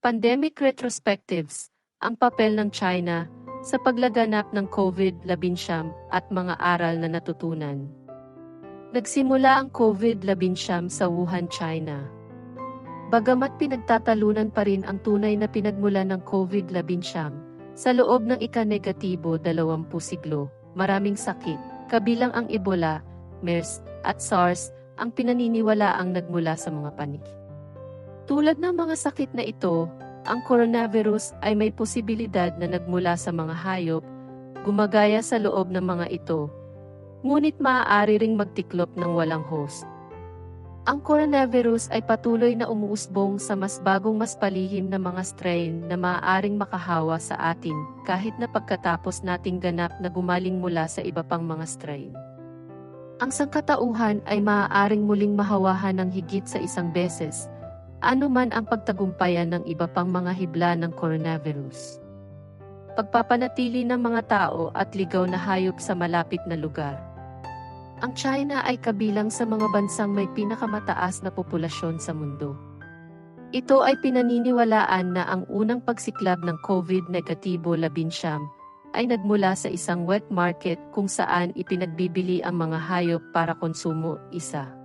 Pandemic Retrospectives, ang papel ng China sa paglaganap ng COVID-19 at mga aral na natutunan. Nagsimula ang COVID-19 sa Wuhan, China. Bagamat pinagtatalunan pa rin ang tunay na pinagmula ng COVID-19, sa loob ng ika-negatibo 20 siglo, maraming sakit, kabilang ang Ebola, MERS, at SARS, ang pinaniniwala ang nagmula sa mga panik. Tulad ng mga sakit na ito, ang coronavirus ay may posibilidad na nagmula sa mga hayop, gumagaya sa loob ng mga ito, ngunit maaari ring magtiklop ng walang host. Ang coronavirus ay patuloy na umuusbong sa mas bagong mas palihim na mga strain na maaaring makahawa sa atin kahit na pagkatapos nating ganap na gumaling mula sa iba pang mga strain. Ang sangkatauhan ay maaaring muling mahawahan ng higit sa isang beses, ano man ang pagtagumpayan ng iba pang mga hibla ng coronavirus. Pagpapanatili ng mga tao at ligaw na hayop sa malapit na lugar. Ang China ay kabilang sa mga bansang may pinakamataas na populasyon sa mundo. Ito ay pinaniniwalaan na ang unang pagsiklab ng COVID-19 labinsyam ay nagmula sa isang wet market kung saan ipinagbibili ang mga hayop para konsumo isa.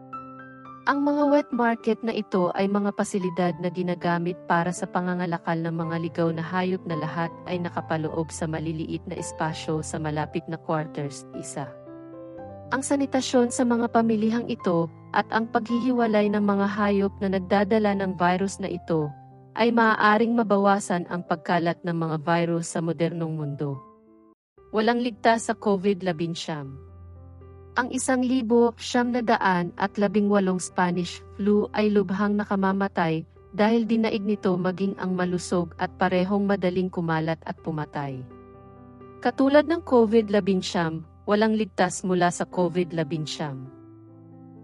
Ang mga wet market na ito ay mga pasilidad na ginagamit para sa pangangalakal ng mga ligaw na hayop na lahat ay nakapaloob sa maliliit na espasyo sa malapit na quarters, isa. Ang sanitasyon sa mga pamilihang ito at ang paghihiwalay ng mga hayop na nagdadala ng virus na ito ay maaaring mabawasan ang pagkalat ng mga virus sa modernong mundo. Walang ligtas sa COVID-19. Ang isang libo, siyam na daan at labing walong Spanish flu ay lubhang nakamamatay dahil dinaig nito maging ang malusog at parehong madaling kumalat at pumatay. Katulad ng COVID-19, walang ligtas mula sa COVID-19.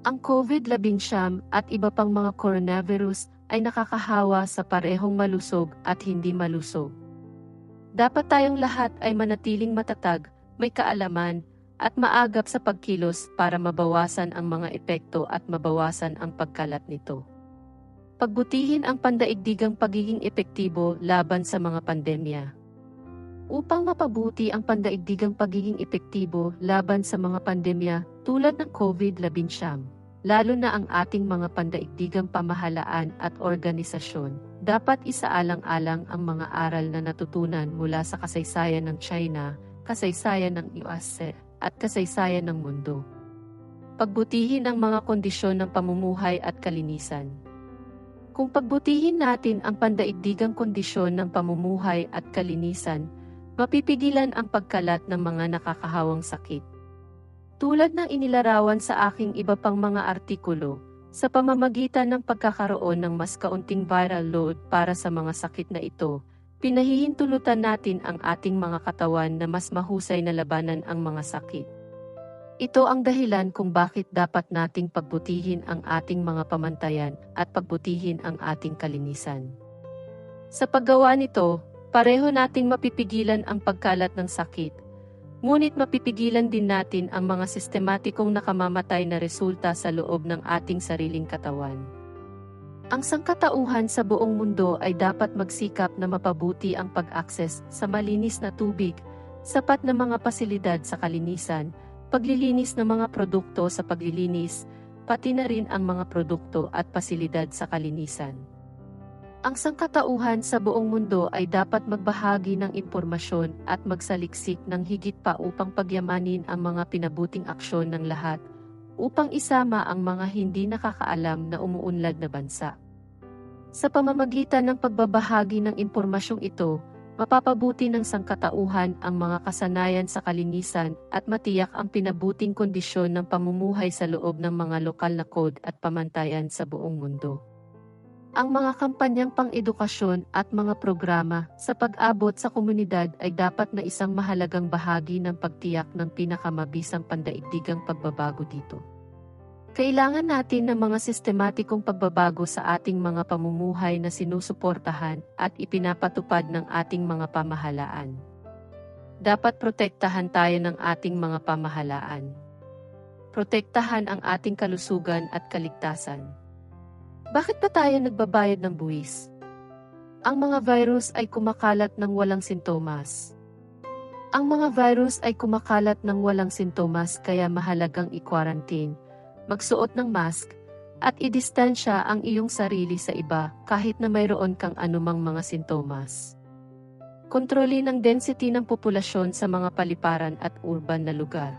Ang COVID-19 at iba pang mga coronavirus ay nakakahawa sa parehong malusog at hindi malusog. Dapat tayong lahat ay manatiling matatag, may kaalaman, at maagap sa pagkilos para mabawasan ang mga epekto at mabawasan ang pagkalat nito. Pagbutihin ang pandaigdigang pagiging epektibo laban sa mga pandemya. Upang mapabuti ang pandaigdigang pagiging epektibo laban sa mga pandemya tulad ng COVID-19, lalo na ang ating mga pandaigdigang pamahalaan at organisasyon, dapat isaalang-alang ang mga aral na natutunan mula sa kasaysayan ng China, kasaysayan ng US, at kasaysayan ng mundo. Pagbutihin ang mga kondisyon ng pamumuhay at kalinisan. Kung pagbutihin natin ang pandaigdigang kondisyon ng pamumuhay at kalinisan, mapipigilan ang pagkalat ng mga nakakahawang sakit. Tulad ng inilarawan sa aking iba pang mga artikulo, sa pamamagitan ng pagkakaroon ng mas kaunting viral load para sa mga sakit na ito, Pinahihintulutan natin ang ating mga katawan na mas mahusay na labanan ang mga sakit. Ito ang dahilan kung bakit dapat nating pagbutihin ang ating mga pamantayan at pagbutihin ang ating kalinisan. Sa paggawa nito, pareho nating mapipigilan ang pagkalat ng sakit, ngunit mapipigilan din natin ang mga sistematikong nakamamatay na resulta sa loob ng ating sariling katawan. Ang sangkatauhan sa buong mundo ay dapat magsikap na mapabuti ang pag-akses sa malinis na tubig, sapat na mga pasilidad sa kalinisan, paglilinis ng mga produkto sa paglilinis, pati na rin ang mga produkto at pasilidad sa kalinisan. Ang sangkatauhan sa buong mundo ay dapat magbahagi ng impormasyon at magsaliksik ng higit pa upang pagyamanin ang mga pinabuting aksyon ng lahat, upang isama ang mga hindi nakakaalam na umuunlad na bansa. Sa pamamagitan ng pagbabahagi ng impormasyong ito, mapapabuti ng sangkatauhan ang mga kasanayan sa kalinisan at matiyak ang pinabuting kondisyon ng pamumuhay sa loob ng mga lokal na code at pamantayan sa buong mundo. Ang mga kampanyang pang-edukasyon at mga programa sa pag-abot sa komunidad ay dapat na isang mahalagang bahagi ng pagtiyak ng pinakamabisang pandaigdigang pagbabago dito. Kailangan natin ng mga sistematikong pagbabago sa ating mga pamumuhay na sinusuportahan at ipinapatupad ng ating mga pamahalaan. Dapat protektahan tayo ng ating mga pamahalaan. Protektahan ang ating kalusugan at kaligtasan. Bakit ba tayo nagbabayad ng buwis? Ang mga virus ay kumakalat ng walang sintomas. Ang mga virus ay kumakalat ng walang sintomas kaya mahalagang i-quarantine, magsuot ng mask, at idistansya ang iyong sarili sa iba kahit na mayroon kang anumang mga sintomas. Kontrolin ang density ng populasyon sa mga paliparan at urban na lugar.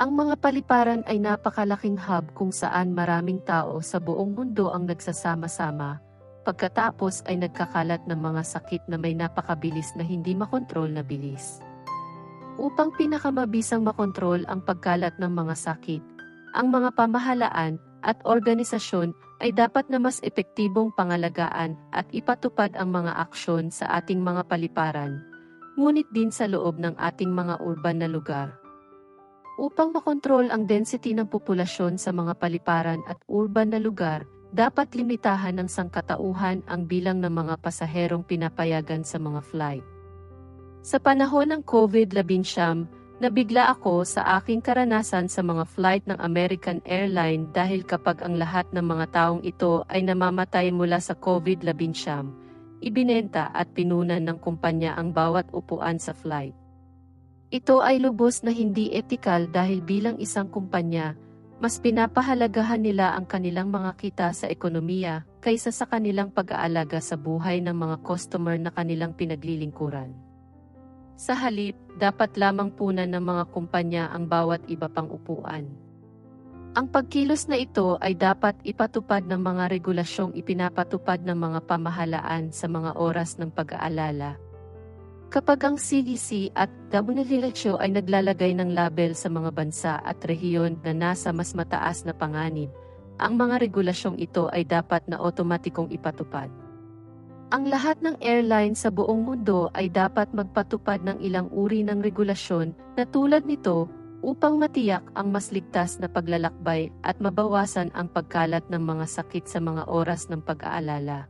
Ang mga paliparan ay napakalaking hub kung saan maraming tao sa buong mundo ang nagsasama-sama, pagkatapos ay nagkakalat ng mga sakit na may napakabilis na hindi makontrol na bilis. Upang pinakamabisang makontrol ang pagkalat ng mga sakit, ang mga pamahalaan at organisasyon ay dapat na mas epektibong pangalagaan at ipatupad ang mga aksyon sa ating mga paliparan, ngunit din sa loob ng ating mga urban na lugar. Upang makontrol ang density ng populasyon sa mga paliparan at urban na lugar, dapat limitahan ng sangkatauhan ang bilang ng mga pasaherong pinapayagan sa mga flight. Sa panahon ng COVID-19, Nabigla ako sa aking karanasan sa mga flight ng American Airline dahil kapag ang lahat ng mga taong ito ay namamatay mula sa COVID-19, ibinenta at pinunan ng kumpanya ang bawat upuan sa flight. Ito ay lubos na hindi etikal dahil bilang isang kumpanya, mas pinapahalagahan nila ang kanilang mga kita sa ekonomiya kaysa sa kanilang pag-aalaga sa buhay ng mga customer na kanilang pinaglilingkuran. Sa halip, dapat lamang punan ng mga kumpanya ang bawat iba pang upuan. Ang pagkilos na ito ay dapat ipatupad ng mga regulasyong ipinapatupad ng mga pamahalaan sa mga oras ng pag-aalala. Kapag ang CDC at WHO ay naglalagay ng label sa mga bansa at rehiyon na nasa mas mataas na panganib, ang mga regulasyong ito ay dapat na otomatikong ipatupad. Ang lahat ng airline sa buong mundo ay dapat magpatupad ng ilang uri ng regulasyon na tulad nito upang matiyak ang mas ligtas na paglalakbay at mabawasan ang pagkalat ng mga sakit sa mga oras ng pag-aalala.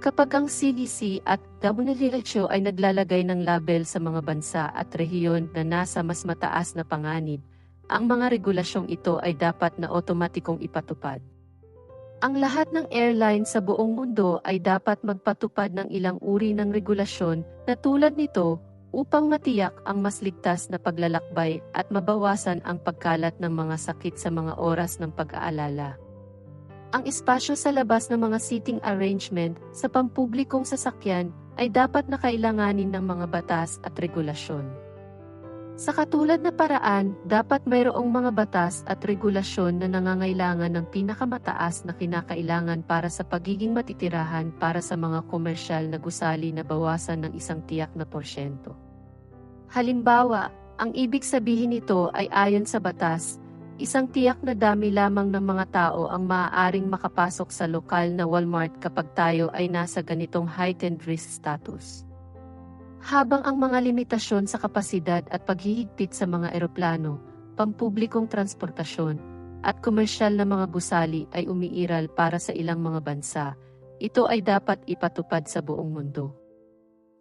Kapag ang CDC at WHO ay naglalagay ng label sa mga bansa at rehiyon na nasa mas mataas na panganib, ang mga regulasyong ito ay dapat na otomatikong ipatupad. Ang lahat ng airline sa buong mundo ay dapat magpatupad ng ilang uri ng regulasyon na tulad nito upang matiyak ang mas ligtas na paglalakbay at mabawasan ang pagkalat ng mga sakit sa mga oras ng pag-aalala. Ang espasyo sa labas ng mga seating arrangement sa pampublikong sasakyan ay dapat na kailanganin ng mga batas at regulasyon. Sa katulad na paraan, dapat mayroong mga batas at regulasyon na nangangailangan ng pinakamataas na kinakailangan para sa pagiging matitirahan para sa mga komersyal na gusali na bawasan ng isang tiyak na porsyento. Halimbawa, ang ibig sabihin nito ay ayon sa batas, isang tiyak na dami lamang ng mga tao ang maaaring makapasok sa lokal na Walmart kapag tayo ay nasa ganitong heightened risk status. Habang ang mga limitasyon sa kapasidad at paghihigpit sa mga eroplano, pampublikong transportasyon, at komersyal na mga gusali ay umiiral para sa ilang mga bansa, ito ay dapat ipatupad sa buong mundo.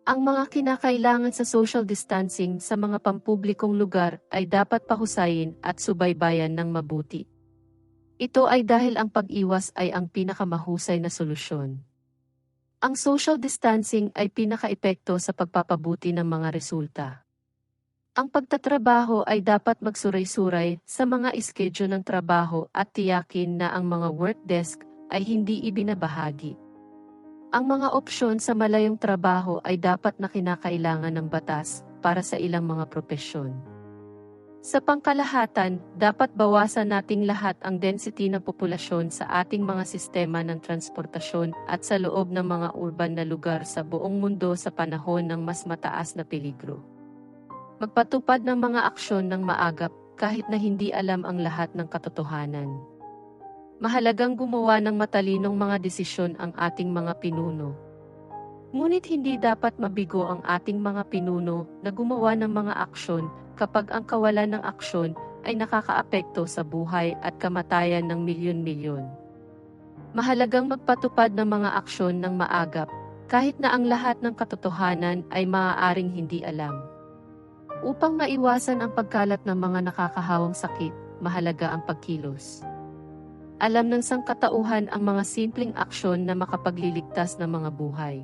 Ang mga kinakailangan sa social distancing sa mga pampublikong lugar ay dapat pahusayin at subaybayan ng mabuti. Ito ay dahil ang pag-iwas ay ang pinakamahusay na solusyon. Ang social distancing ay pinakaepekto sa pagpapabuti ng mga resulta. Ang pagtatrabaho ay dapat magsuray-suray sa mga iskedyo ng trabaho at tiyakin na ang mga work desk ay hindi ibinabahagi. Ang mga opsyon sa malayong trabaho ay dapat na kinakailangan ng batas para sa ilang mga propesyon. Sa pangkalahatan, dapat bawasan nating lahat ang density ng populasyon sa ating mga sistema ng transportasyon at sa loob ng mga urban na lugar sa buong mundo sa panahon ng mas mataas na peligro. Magpatupad ng mga aksyon ng maagap kahit na hindi alam ang lahat ng katotohanan. Mahalagang gumawa ng matalinong mga desisyon ang ating mga pinuno. Ngunit hindi dapat mabigo ang ating mga pinuno na gumawa ng mga aksyon kapag ang kawalan ng aksyon ay nakakaapekto sa buhay at kamatayan ng milyon-milyon. Mahalagang magpatupad ng mga aksyon ng maagap, kahit na ang lahat ng katotohanan ay maaaring hindi alam. Upang maiwasan ang pagkalat ng mga nakakahawang sakit, mahalaga ang pagkilos. Alam ng sangkatauhan ang mga simpleng aksyon na makapagliligtas ng mga buhay.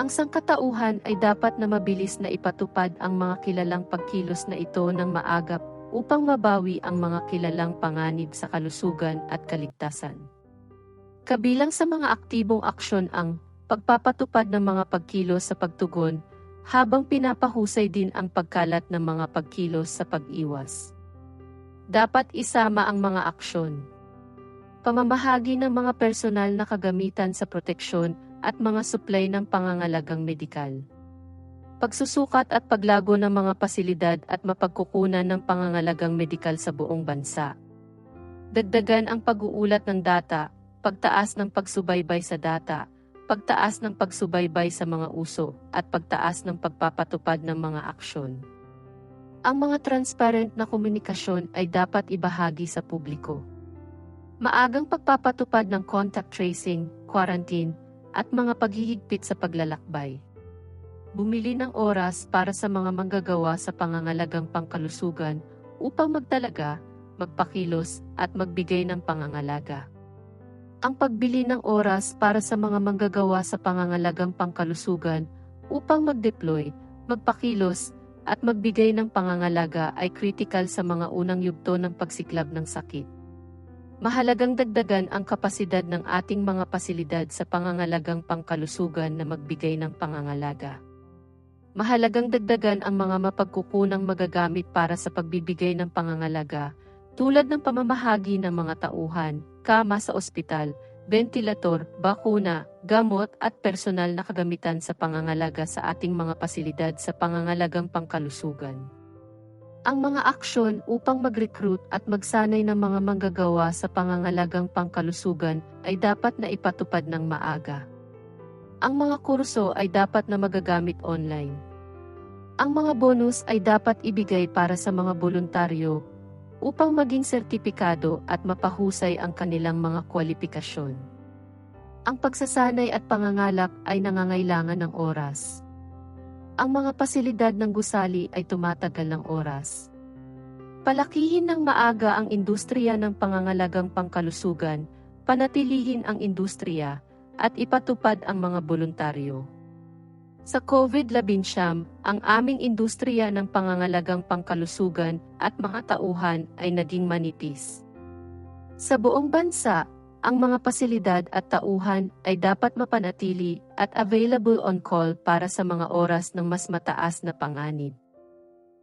Ang sangkatauhan ay dapat na mabilis na ipatupad ang mga kilalang pagkilos na ito ng maagap upang mabawi ang mga kilalang panganib sa kalusugan at kaligtasan. Kabilang sa mga aktibong aksyon ang pagpapatupad ng mga pagkilos sa pagtugon habang pinapahusay din ang pagkalat ng mga pagkilos sa pag-iwas. Dapat isama ang mga aksyon. Pamamahagi ng mga personal na kagamitan sa proteksyon at mga supply ng pangangalagang medikal. Pagsusukat at paglago ng mga pasilidad at mapagkukunan ng pangangalagang medikal sa buong bansa. Dagdagan ang pag-uulat ng data, pagtaas ng pagsubaybay sa data, pagtaas ng pagsubaybay sa mga uso, at pagtaas ng pagpapatupad ng mga aksyon. Ang mga transparent na komunikasyon ay dapat ibahagi sa publiko. Maagang pagpapatupad ng contact tracing, quarantine, at mga paghihigpit sa paglalakbay. Bumili ng oras para sa mga manggagawa sa pangangalagang pangkalusugan upang magtalaga, magpakilos, at magbigay ng pangangalaga. Ang pagbili ng oras para sa mga manggagawa sa pangangalagang pangkalusugan upang mag-deploy, magpakilos, at magbigay ng pangangalaga ay critical sa mga unang yugto ng pagsiklab ng sakit. Mahalagang dagdagan ang kapasidad ng ating mga pasilidad sa pangangalagang pangkalusugan na magbigay ng pangangalaga. Mahalagang dagdagan ang mga mapagkukunang magagamit para sa pagbibigay ng pangangalaga, tulad ng pamamahagi ng mga tauhan, kama sa ospital, ventilator, bakuna, gamot at personal na kagamitan sa pangangalaga sa ating mga pasilidad sa pangangalagang pangkalusugan ang mga aksyon upang mag-recruit at magsanay ng mga manggagawa sa pangangalagang pangkalusugan ay dapat na ipatupad ng maaga. Ang mga kurso ay dapat na magagamit online. Ang mga bonus ay dapat ibigay para sa mga voluntaryo upang maging sertipikado at mapahusay ang kanilang mga kwalifikasyon. Ang pagsasanay at pangangalap ay nangangailangan ng oras ang mga pasilidad ng gusali ay tumatagal ng oras. Palakihin ng maaga ang industriya ng pangangalagang pangkalusugan, panatilihin ang industriya, at ipatupad ang mga voluntaryo. Sa COVID-19, ang aming industriya ng pangangalagang pangkalusugan at mga tauhan ay naging manipis. Sa buong bansa, ang mga pasilidad at tauhan ay dapat mapanatili at available on call para sa mga oras ng mas mataas na panganib.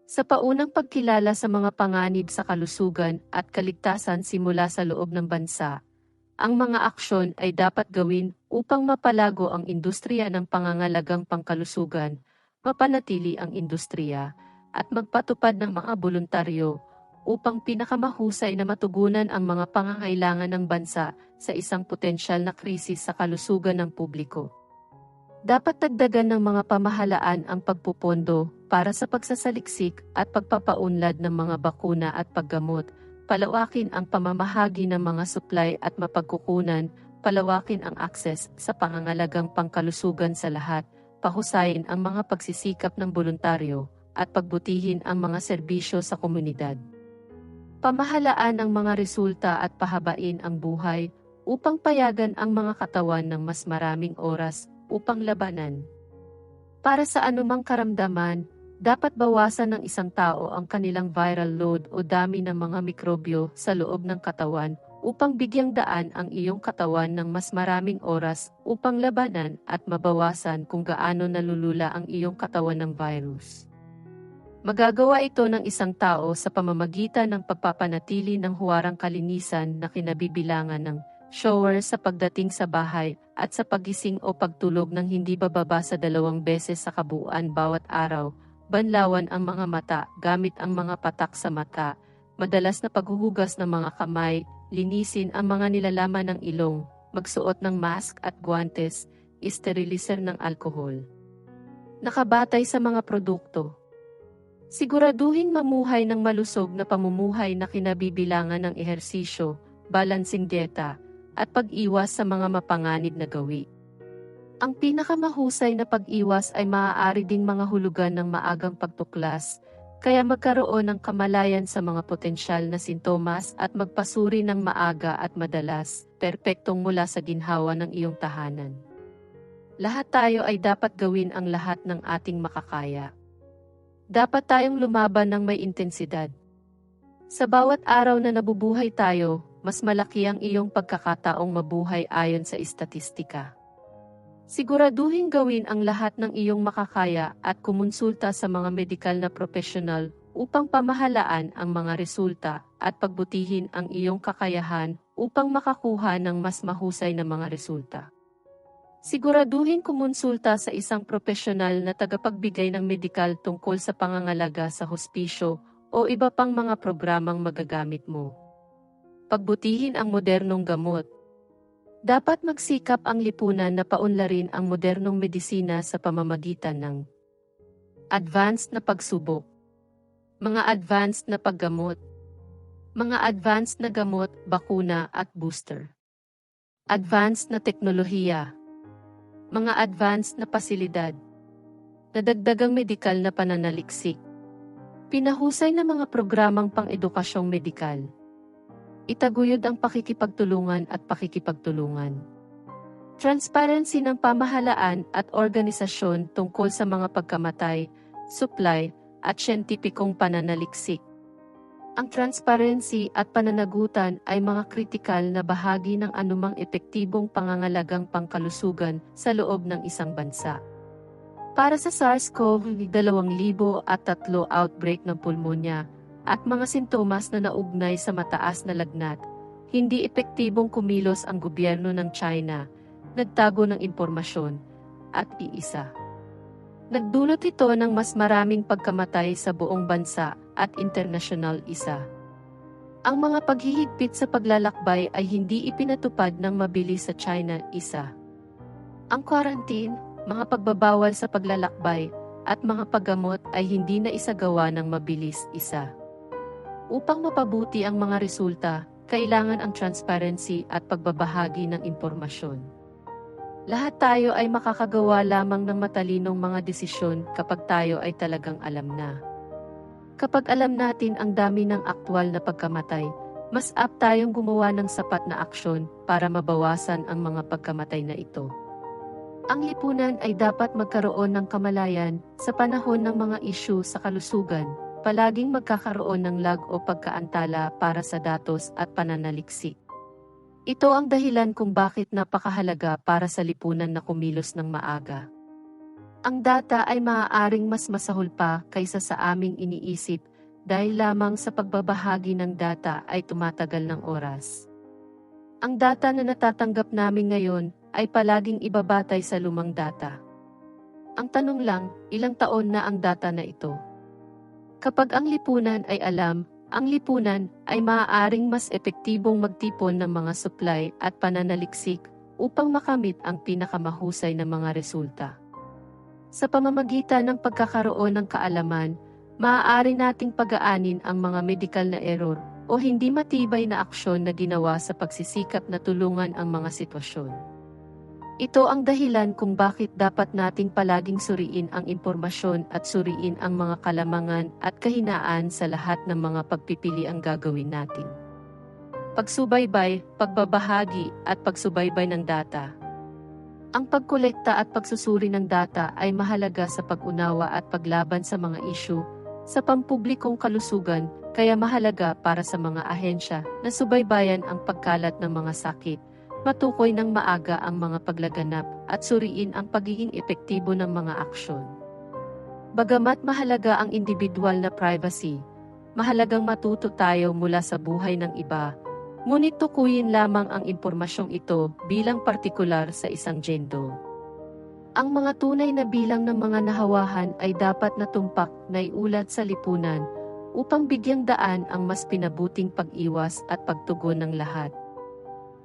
Sa paunang pagkilala sa mga panganib sa kalusugan at kaligtasan simula sa loob ng bansa, ang mga aksyon ay dapat gawin upang mapalago ang industriya ng pangangalagang pangkalusugan, mapanatili ang industriya, at magpatupad ng mga voluntaryo upang pinakamahusay na matugunan ang mga pangangailangan ng bansa sa isang potensyal na krisis sa kalusugan ng publiko. Dapat dagdagan ng mga pamahalaan ang pagpupondo para sa pagsasaliksik at pagpapaunlad ng mga bakuna at paggamot, palawakin ang pamamahagi ng mga supply at mapagkukunan, palawakin ang akses sa pangangalagang pangkalusugan sa lahat, pahusayin ang mga pagsisikap ng voluntaryo, at pagbutihin ang mga serbisyo sa komunidad. Pamahalaan ang mga resulta at pahabain ang buhay upang payagan ang mga katawan ng mas maraming oras upang labanan. Para sa anumang karamdaman, dapat bawasan ng isang tao ang kanilang viral load o dami ng mga mikrobyo sa loob ng katawan upang bigyang daan ang iyong katawan ng mas maraming oras upang labanan at mabawasan kung gaano nalulula ang iyong katawan ng virus. Magagawa ito ng isang tao sa pamamagitan ng pagpapanatili ng huwarang kalinisan na kinabibilangan ng shower sa pagdating sa bahay at sa pagising o pagtulog ng hindi bababa sa dalawang beses sa kabuuan bawat araw, banlawan ang mga mata gamit ang mga patak sa mata, madalas na paghuhugas ng mga kamay, linisin ang mga nilalaman ng ilong, magsuot ng mask at guantes, steriliser ng alkohol. Nakabatay sa mga produkto, Siguraduhin mamuhay ng malusog na pamumuhay na kinabibilangan ng ehersisyo, balancing dieta, at pag-iwas sa mga mapanganib na gawi. Ang pinakamahusay na pag-iwas ay maaari ding mga hulugan ng maagang pagtuklas, kaya magkaroon ng kamalayan sa mga potensyal na sintomas at magpasuri ng maaga at madalas, perpektong mula sa ginhawa ng iyong tahanan. Lahat tayo ay dapat gawin ang lahat ng ating makakaya. Dapat tayong lumaban ng may intensidad. Sa bawat araw na nabubuhay tayo, mas malaki ang iyong pagkakataong mabuhay ayon sa istatistika. Siguraduhin gawin ang lahat ng iyong makakaya at kumonsulta sa mga medikal na profesional upang pamahalaan ang mga resulta at pagbutihin ang iyong kakayahan upang makakuha ng mas mahusay na mga resulta. Siguraduhin kumonsulta sa isang profesional na tagapagbigay ng medikal tungkol sa pangangalaga sa hospisyo o iba pang mga programang magagamit mo. Pagbutihin ang modernong gamot dapat magsikap ang lipunan na paunlarin ang modernong medisina sa pamamagitan ng advanced na pagsubok, mga advanced na paggamot, mga advanced na gamot, bakuna at booster, advanced na teknolohiya, mga advanced na pasilidad, nadagdagang medikal na pananaliksik, pinahusay na mga programang pang-edukasyong medikal, Itaguyod ang pakikipagtulungan at pakikipagtulungan. Transparency ng pamahalaan at organisasyon tungkol sa mga pagkamatay, supply, at siyentipikong pananaliksik. Ang transparency at pananagutan ay mga kritikal na bahagi ng anumang epektibong pangangalagang pangkalusugan sa loob ng isang bansa. Para sa SARS-CoV-2 outbreak ng pulmonya, at mga sintomas na naugnay sa mataas na lagnat, hindi epektibong kumilos ang gobyerno ng China, nagtago ng impormasyon, at iisa. Nagdulot ito ng mas maraming pagkamatay sa buong bansa at international isa. Ang mga paghihigpit sa paglalakbay ay hindi ipinatupad ng mabilis sa China isa. Ang quarantine, mga pagbabawal sa paglalakbay, at mga paggamot ay hindi na isagawa ng mabilis isa. Upang mapabuti ang mga resulta, kailangan ang transparency at pagbabahagi ng impormasyon. Lahat tayo ay makakagawa lamang ng matalinong mga desisyon kapag tayo ay talagang alam na. Kapag alam natin ang dami ng aktwal na pagkamatay, mas apt tayong gumawa ng sapat na aksyon para mabawasan ang mga pagkamatay na ito. Ang lipunan ay dapat magkaroon ng kamalayan sa panahon ng mga isyu sa kalusugan, palaging magkakaroon ng lag o pagkaantala para sa datos at pananaliksik. Ito ang dahilan kung bakit napakahalaga para sa lipunan na kumilos ng maaga. Ang data ay maaaring mas masahol pa kaysa sa aming iniisip dahil lamang sa pagbabahagi ng data ay tumatagal ng oras. Ang data na natatanggap namin ngayon ay palaging ibabatay sa lumang data. Ang tanong lang, ilang taon na ang data na ito? Kapag ang lipunan ay alam, ang lipunan ay maaaring mas epektibong magtipon ng mga supply at pananaliksik upang makamit ang pinakamahusay na mga resulta. Sa pamamagitan ng pagkakaroon ng kaalaman, maaari nating pagaanin ang mga medical na error o hindi matibay na aksyon na ginawa sa pagsisikap na tulungan ang mga sitwasyon. Ito ang dahilan kung bakit dapat nating palaging suriin ang impormasyon at suriin ang mga kalamangan at kahinaan sa lahat ng mga pagpipili ang gagawin natin. Pagsubaybay, pagbabahagi, at pagsubaybay ng data. Ang pagkolekta at pagsusuri ng data ay mahalaga sa pag-unawa at paglaban sa mga isyu sa pampublikong kalusugan, kaya mahalaga para sa mga ahensya na subaybayan ang pagkalat ng mga sakit, matukoy ng maaga ang mga paglaganap at suriin ang pagiging epektibo ng mga aksyon. Bagamat mahalaga ang individual na privacy, mahalagang matuto tayo mula sa buhay ng iba, ngunit tukuyin lamang ang impormasyong ito bilang partikular sa isang gendo. Ang mga tunay na bilang ng mga nahawahan ay dapat natumpak na iulat sa lipunan upang bigyang daan ang mas pinabuting pag-iwas at pagtugon ng lahat.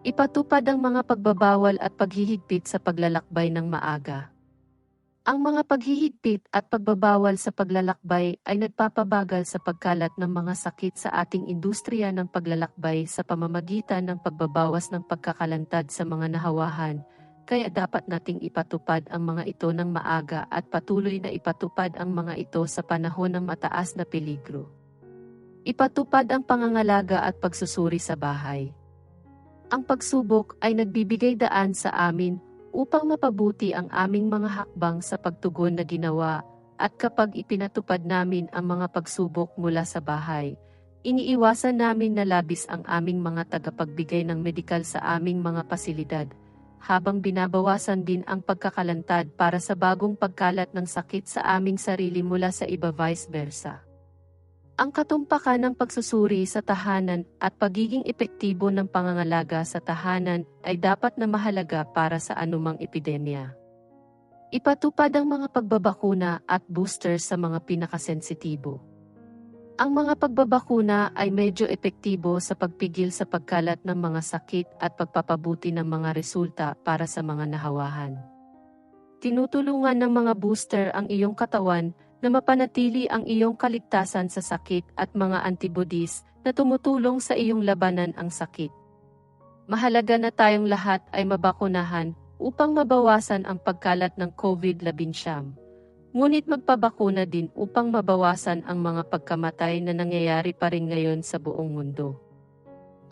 Ipatupad ang mga pagbabawal at paghihigpit sa paglalakbay ng maaga. Ang mga paghihigpit at pagbabawal sa paglalakbay ay nagpapabagal sa pagkalat ng mga sakit sa ating industriya ng paglalakbay sa pamamagitan ng pagbabawas ng pagkakalantad sa mga nahawahan, kaya dapat nating ipatupad ang mga ito ng maaga at patuloy na ipatupad ang mga ito sa panahon ng mataas na peligro. Ipatupad ang pangangalaga at pagsusuri sa bahay. Ang pagsubok ay nagbibigay daan sa amin upang mapabuti ang aming mga hakbang sa pagtugon na ginawa at kapag ipinatupad namin ang mga pagsubok mula sa bahay, iniiwasan namin na labis ang aming mga tagapagbigay ng medikal sa aming mga pasilidad, habang binabawasan din ang pagkakalantad para sa bagong pagkalat ng sakit sa aming sarili mula sa iba vice versa. Ang katumpakan ng pagsusuri sa tahanan at pagiging epektibo ng pangangalaga sa tahanan ay dapat na mahalaga para sa anumang epidemya. Ipatupad ang mga pagbabakuna at booster sa mga pinakasensitibo. Ang mga pagbabakuna ay medyo epektibo sa pagpigil sa pagkalat ng mga sakit at pagpapabuti ng mga resulta para sa mga nahawahan. Tinutulungan ng mga booster ang iyong katawan na mapanatili ang iyong kaligtasan sa sakit at mga antibodies na tumutulong sa iyong labanan ang sakit. Mahalaga na tayong lahat ay mabakunahan upang mabawasan ang pagkalat ng COVID-19. Ngunit magpabakuna din upang mabawasan ang mga pagkamatay na nangyayari pa rin ngayon sa buong mundo.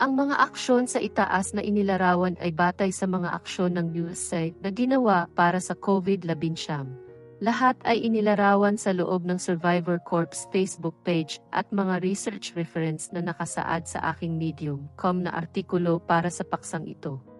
Ang mga aksyon sa itaas na inilarawan ay batay sa mga aksyon ng USAID na ginawa para sa COVID-19. Lahat ay inilarawan sa loob ng Survivor Corps Facebook page at mga research reference na nakasaad sa aking Medium.com na artikulo para sa paksang ito.